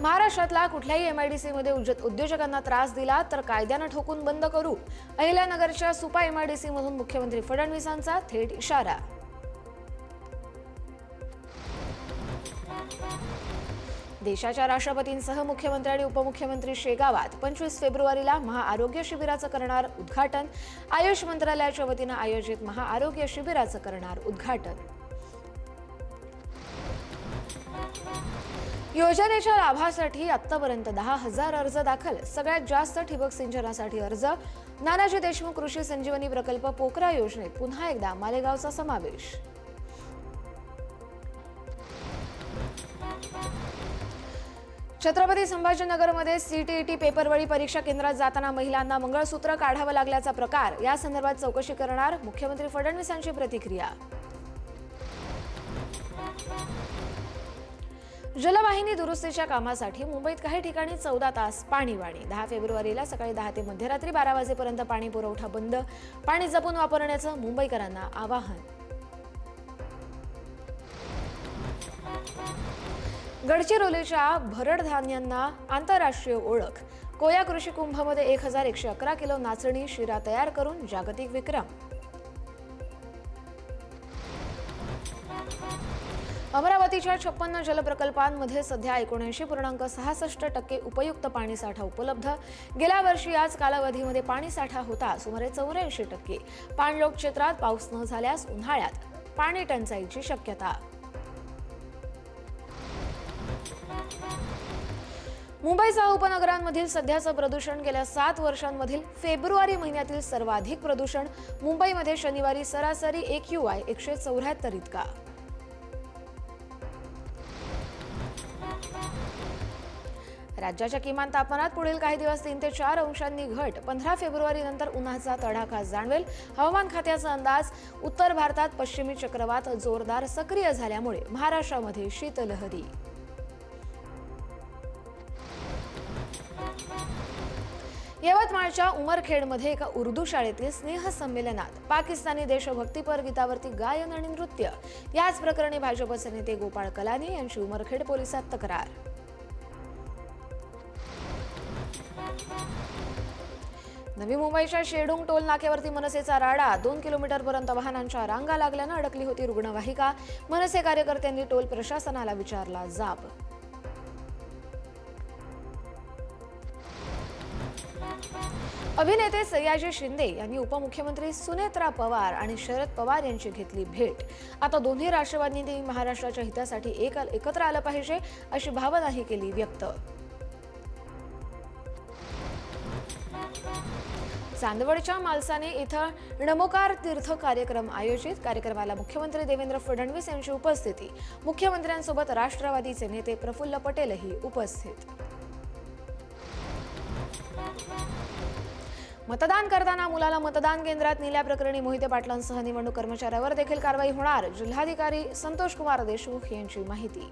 महाराष्ट्रातला कुठल्याही M I D सीमध्ये उद्योजकांना त्रास दिला तर कायद्यानं ठोकून बंद करू. अहिल्यानगरच्या सुपा एम आय डी सीमधून मुख्यमंत्री फडणवीसांचा थेट इशारा. देशाच्या राष्ट्रपतींसह मुख्यमंत्री आणि उपमुख्यमंत्री शेगावात पंचवीस फेब्रुवारीला महाआरोग्य शिबिराचं करणार उद्घाटन. आयुष मंत्रालयाच्या वतीनं आयोजित महाआरोग्य शिबिराचं करणार उद्घाटन. योजनेच्या लाभासाठी आत्तापर्यंत दहा हजार अर्ज दाखल. सगळ्यात जास्त ठिबक सिंचनासाठी अर्ज. नानाजी देशमुख कृषी संजीवनी प्रकल्प पोकरा योजनेत पुन्हा एकदा मालेगावचा समावेश. छत्रपती संभाजीनगरमध्ये सीटीईटी पेपरवळी परीक्षा केंद्रात जाताना महिलांना मंगळसूत्र काढावं लागल्याचा प्रकार. या संदर्भात चौकशी करणार मुख्यमंत्री फडणवीसांची प्रतिक्रिया. जलवाहिनी दुरुस्तीच्या कामासाठी मुंबईत काही ठिकाणी चौदा तास पाणीवाणी. दहा फेब्रुवारीला सकाळी दहा ते मध्यरात्री बारा वाजेपर्यंत पाणी पुरवठा बंद. पाणी जपून वापरण्याचं मुंबईकरांना आवाहन. गडचिरोलीच्या भरड धान्यांना आंतरराष्ट्रीय ओळख. कोया कृषी कुंभमध्ये एक हजार एकशे अकरा किलो नाचणी शिरा तयार करून जागतिक विक्रम. अमरावतीच्या छप्पन्न जलप्रकल्पांमध्ये सध्या एकोणऐंशी पूर्णांक सहासष्ट टक्के उपयुक्त पाणीसाठा उपलब्ध. गेल्या वर्षी याच कालावधीमध्ये पाणीसाठा होता सुमारे चौऱ्याऐंशी टक्के. पाणलोट क्षेत्रात पाऊस न झाल्यास उन्हाळ्यात पाणी टंचाईची शक्यता. मुंबईसह उपनगरांमधील सध्याचं प्रदूषण गेल्या सात वर्षांमधील फेब्रुवारी महिन्यातील सर्वाधिक प्रदूषण. मुंबईमध्ये शनिवारी सरासरी एक यू आय एकशे चौऱ्याहत्तर इतका. राज्याच्या किमान तापमानात पुढील काही दिवस तीन ते चार अंशांनी घट. पंधरा फेब्रुवारी नंतर उन्हाचा तडाखा जाणवेल. हवामान खात्याचा अंदाज उत्तर भारतात पश्चिमी चक्रवात जोरदार सक्रिय झाल्यामुळे महाराष्ट्रामध्ये शीतलहरी. यवतमाळच्या उमरखेडमध्ये एका उर्दू शाळेतील स्नेहसंमेलनात पाकिस्तानी देशभक्तीपर गीतावरती गायन आणि नृत्य. याच प्रकरणी भाजपचे नेते गोपाळ कलानी यांची उमरखेड पोलिसात तक्रार. नवी मुंबईच्या शेडुंग टोल नाक्यावरती मनसेचा राडा. दोन किलोमीटरपर्यंत वाहनांच्या रांगा लागल्यानं अडकली होती रुग्णवाहिका. मनसे कार्यकर्त्यांनी टोल प्रशासनाला विचारला जाब. अभिनेते सयाजी शिंदे यांनी उपमुख्यमंत्री सुनेत्रा पवार आणि शरद पवार यांची घेतली भेट. आता दोन्ही राष्ट्रवादींनी महाराष्ट्राच्या हितासाठी एक एकत्र आलं पाहिजे अशी भावनाही केली व्यक्त. चांदवडच्या मालसाने इथं नमोकार तीर्थ कार्यक्रम आयोजित. कार्यक्रमाला मुख्यमंत्री देवेंद्र फडणवीस यांची उपस्थिती. मुख्यमंत्र्यांसोबत राष्ट्रवादीचे नेते प्रफुल्ल पटेलही उपस्थित. मतदान करताना मुलाला मतदान केंद्रात नेल्याप्रकरणी मोहिते पाटलांसह निवडणूक कर्मचाऱ्यावर देखील कारवाई होणार. जिल्हाधिकारी संतोष कुमार देशमुख यांची माहिती.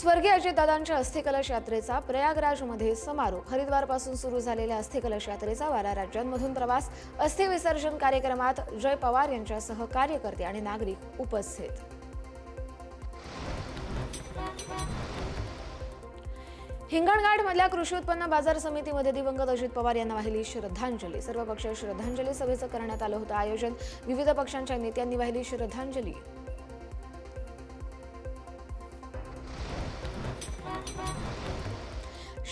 स्वर्गीय अजितदादांच्या अस्थिकलश यात्रेचा प्रयागराजमध्ये समारोप. हरिद्वारपासून सुरू झालेल्या अस्थिकलश यात्रेचा बारा राज्यांमधून प्रवास अस्थि विसर्जन कार्यक्रमात जय पवार यांच्यासह कार्यकर्ते आणि नागरिक उपस्थित. हिंगणघाटमधल्या कृषी उत्पन्न बाजार समितीमध्ये दिवंगत अजित पवार यांना वाहिली श्रद्धांजली. सर्वपक्षीय श्रद्धांजली सभेचं करण्यात आलं होतं. आयोजन विविध पक्षांच्या नेत्यांनी वाहिली श्रद्धांजली.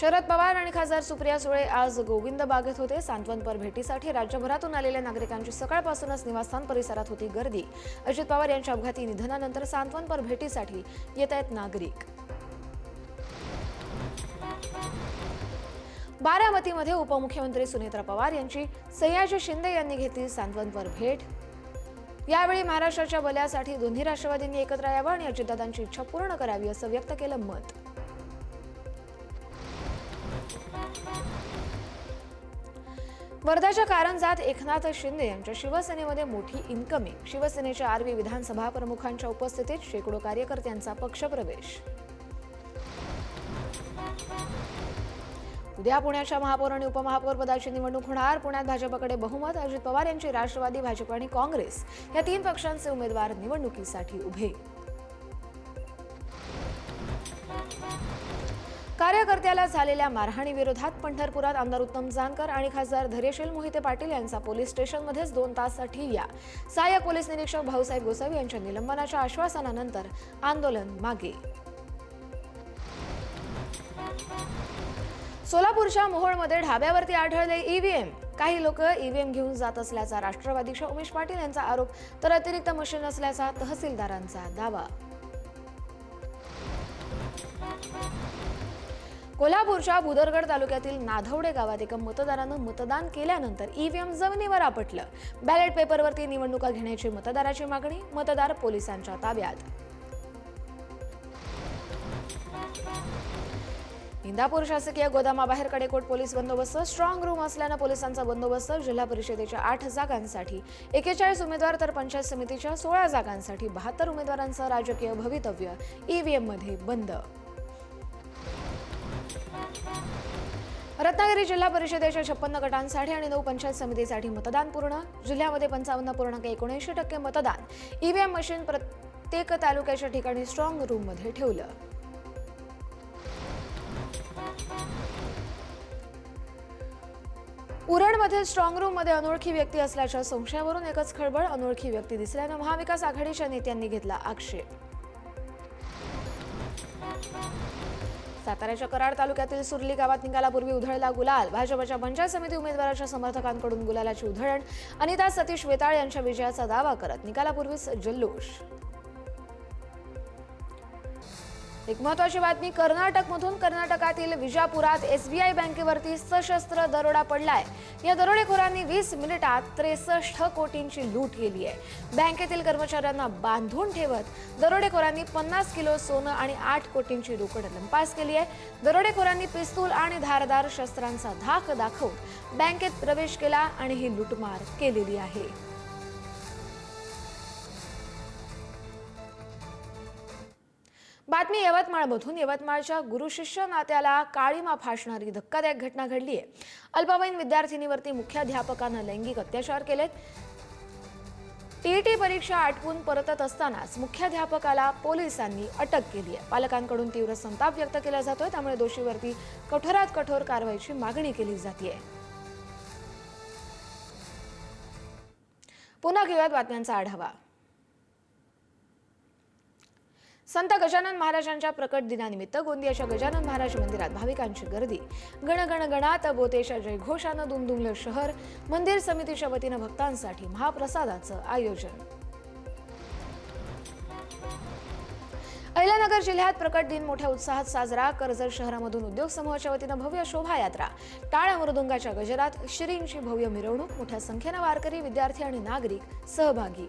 शरद पवार आणि खासदार सुप्रिया सुळे आज गोविंद बागेत होते. सांत्वनपर भेटीसाठी राज्यभरातून आलेल्या नागरिकांची सकाळपासूनच निवासस्थान परिसरात होती गर्दी. अजित पवार यांच्या अपघाती निधनानंतर सांत्वनपर भेटीसाठी येत आहेत नागरिक. बारामतीमध्ये उपमुख्यमंत्री सुनेत्रा पवार यांची सयाजी शिंदे यांनी घेतली सांत्वनपर भेट. यावेळी महाराष्ट्राच्या बल्यासाठी दोन्ही राष्ट्रवादींनी एकत्र यावं आणि अजितदादांची इच्छा पूर्ण करावी असं व्यक्त केलं मत. वर्धाच्या कारंजात एकनाथ शिंदे यांच्या शिवसेनेमध्ये मोठी इन्कमिंग शिवसेनेच्या आरवी विधानसभा प्रमुखांच्या उपस्थितीत शेकडो कार्यकर्त्यांचा पक्षप्रवेश. उद्या पुण्याच्या महापौर आणि उपमहापौर पदाची निवडणूक होणार. पुण्यात भाजपकडे बहुमत अजित पवार यांची राष्ट्रवादी भाजप आणि काँग्रेस या तीन पक्षांचे उमेदवार निवडणुकीसाठी उभे. कार्यकर्त्याला झालेल्या मारहाणीविरोधात पंढरपुरात आमदार उत्तम जानकर आणि खासदार धैर्यशील मोहिते पाटील यांचा पोलीस स्टेशनमध्येच दोन ताससाठी या. सहाय्यक पोलीस निरीक्षक भाऊसाहेब गोसावी यांच्या निलंबनाच्या आश्वासनानंतर आंदोलन मागे. सोलापूरच्या मोहोळमध्ये ढाब्यावरती आढळले ईव्हीएम काही लोक ईव्हीएम घेऊन जात असल्याचा राष्ट्रवादीच्या उमेश पाटील यांचा आरोप तर अतिरिक्त मशीन असल्याचा तहसीलदारांचा दावा. कोल्हापूरच्या बुदरगड तालुक्यातील नाधवडे गावात एका मतदारानं मतदान केल्यानंतर ईव्हीएम जमिनीवर आपटलं. बॅलेट पेपरवरती निवडणुका घेण्याची मतदाराची मागणी मतदार पोलिसांच्या ताब्यात. इंदापूर शासकीय गोदामाबाहेर कडेकोट पोलीस बंदोबस्त. स्ट्रॉंग रूम असल्यानं पोलिसांचा बंदोबस्त. जिल्हा परिषदेच्या आठ जागांसाठी एकेचाळीस उमेदवार तर पंचायत समितीच्या सोळा जागांसाठी बहात्तर उमेदवारांचं राजकीय भवितव्य. ईव्हीएममध्ये बंद. रत्नागिरी जिल्हा परिषदेच्या छप्पन्न गटांसाठी आणि नऊ पंचायत समितीसाठी मतदान पूर्ण. जिल्ह्यामध्ये पंचावन्न पूर्णांक एकोणऐंशी टक्के मतदान. ईव्हीएम मशीन प्रत्येक तालुक्याच्या ठिकाणी स्ट्रॉंग रूममध्ये ठेवलं. उरणमध्ये स्ट्रॉंग रूममध्ये अनोळखी व्यक्ती असल्याच्या संशयावरून एकच खळबळ अनोळखी व्यक्ती दिसल्यानं महाविकास आघाडीच्या नेत्यांनी घेतला आक्षेप. साताऱ्याच्या कराड तालुक्यातील सुरली गावात निकालापूर्वी उधळला गुलाल. भाजपच्या पंचायत समिती उमेदवाराच्या समर्थकांकडून गुलालाची उधळण. अनिता सतीश वेताळ यांच्या विजयाचा दावा करत निकालापूर्वीच जल्लोष. एक महत्वाची बातमी कर्नाटकमधून कर्नाटकातील विजापुरात एसबीआय बँकेवरती सशस्त्र दरोडा पडलाय. या दरोडेखोरांनी वीस मिनिटात त्रेसष्ट कोटींची लूट केली आहे. बँकेतील कर्मचाऱ्यांना बांधून ठेवत दरोडेखोरांनी पन्नास किलो सोनं आणि आठ कोटींची रोकड लंपास केली आहे. दरोडेखोरांनी पिस्तूल आणि धारदार शस्त्रांचा धाक दाखवून बँकेत प्रवेश केला आणि ही लूटमार केलेली आहे. बातमी यवतमाळमधून यवतमाळच्या गुरु शिष्य नात्याला काळीमा फासणारी धक्कादायक घटना घडली आहे. अल्पवयीन विद्यार्थिनीवरती मुख्याध्यापकानं लैंगिक अत्याचार केलेत. टीईटी परीक्षा आटपून परतत असतानाच मुख्याध्यापकाला पोलिसांनी अटक केली आहे. पालकांकडून तीव्र संताप व्यक्त केला जातोय. त्यामुळे दोषीवरती कठोरात कठोर कारवाईची मागणी केली जाते पुन्हा घेऊयात बातम्यांचा आढावा. संत गजानन महाराजांच्या प्रकट दिनानिमित्त गोंदियाच्या गजानन महाराज मंदिरात भाविकांची गर्दी. गण गण गणात बोतेच्या जयघोषानं दुमदुमलं शहर मंदिर समितीच्या वतीनं भक्तांसाठी महाप्रसादाचं आयोजन. अहिल्यानगर जिल्ह्यात प्रकट दिन मोठ्या उत्साहात साजरा. कर्जत शहरामधून उद्योग समूहाच्या वतीनं भव्य शोभायात्रा. टाळ मृदुंगाच्या गजरात श्रींची भव्य मिरवणूक मोठ्या संख्येनं वारकरी विद्यार्थी आणि नागरिक सहभागी.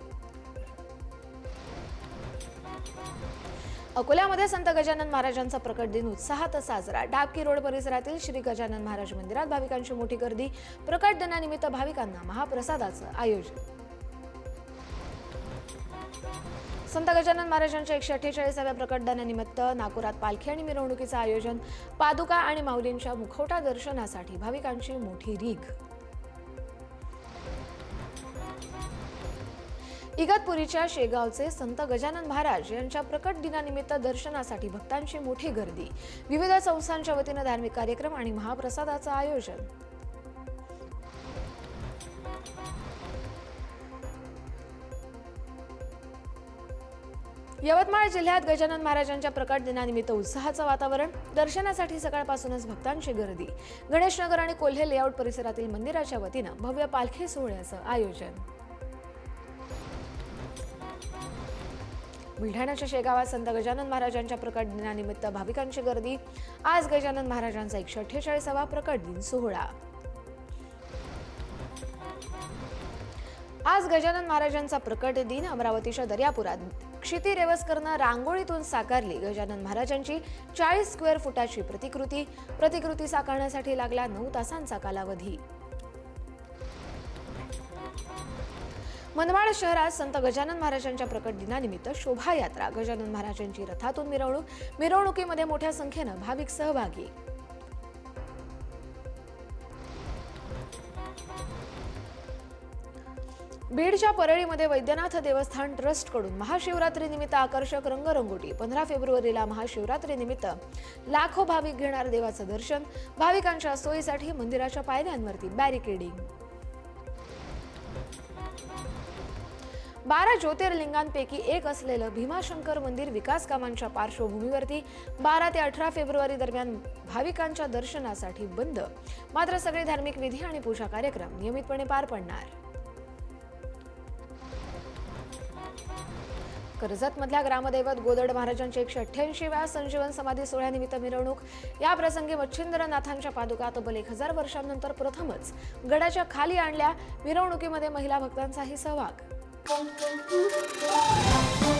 अकोल्यामध्ये संत गजानन महाराजांचा प्रकट दिन उत्साहात साजरा. डाबकी रोड परिसरातील श्री गजानन महाराज मंदिरात भाविकांची मोठी गर्दी. प्रकट दिनानिमित्त भाविकांना महाप्रसादाचं आयोजन. संत गजानन महाराजांच्या एकशे अठ्ठेचाळीसाव्या प्रकट दिनानिमित्त नागपुरात पालखी आणि मिरवणुकीचं आयोजन. पादुका आणि माऊलींच्या मुखवटा दर्शनासाठी भाविकांची मोठी रीघ. इगतपुरीच्या शेगावचे संत गजानन महाराज यांच्या प्रकट दिनानिमित्त दर्शनासाठी भक्तांची मोठी गर्दी. विविध संस्थांच्या वतीनं धार्मिक कार्यक्रम आणि महाप्रसादाचं आयोजन. यवतमाळ जिल्ह्यात गजानन महाराजांच्या प्रकट दिनानिमित्त उत्साहाचं वातावरण. दर्शनासाठी सकाळपासूनच भक्तांची गर्दी. गणेशनगर आणि कोल्हे लेआउट परिसरातील मंदिराच्या वतीनं भव्य पालखी सोहळ्याचं आयोजन. बुलढाण्याच्या शेगावात संत गजानन महाराजांच्या प्रकट दिनानिमित्त भाविकांची गर्दी. आज गजानन महाराजांचा एकशे अठ्ठेचाळीसावा प्रकट दिन सोहळा. आज गजानन महाराजांचा प्रकट दिन अमरावतीच्या दर्यापुरात. क्षिती रेवसकरनं रांगोळीतून साकारली गजानन महाराजांची चाळीस स्क्वेअर फुटाची प्रतिकृती. प्रतिकृती साकारण्यासाठी लागला नऊ तासांचा कालावधी. मनमाड शहरात संत गजानन महाराजांच्या प्रकट दिनानिमित्त शोभायात्रा. गजानन महाराजांची रथातून मिरवणूक मिरवणुकीमध्ये मोठ्या संख्येनं भाविक सहभागी. बीडच्या परळीमध्ये वैद्यनाथ देवस्थान ट्रस्टकडून महाशिवरात्री निमित्त आकर्षक रंगरंगोटी. पंधरा फेब्रुवारीला महाशिवरात्रीनिमित्त लाखो भाविक घेणार देवाचं दर्शन. भाविकांच्या सोयीसाठी मंदिराच्या पायऱ्यांवरती बॅरिकेडिंग बारा ज्योतिर्लिंगांपैकी एक असलेलं भीमाशंकर मंदिर विकास कामांच्या पार्श्वभूमीवरती बारा ते अठरा फेब्रुवारी दरम्यान भाविकांच्या दर्शनासाठी बंद. मात्र सगळे धार्मिक विधी आणि पूजा कार्यक्रम नियमितपणे पार पडणार. कर्जतमधल्या ग्रामदैवत गोदड महाराजांच्या एकशे अठ्ठ्याऐंशीव्या संजीवन समाधी सोहळ्यानिमित्त मिरवणूक. या प्रसंगी मच्छिंद्रनाथांच्या पादुका तब्बल एक हजार वर्षांनंतर प्रथमच गडाच्या खाली आणल्या. मिरवणुकीमध्ये महिला भक्तांचाही सहभाग. Música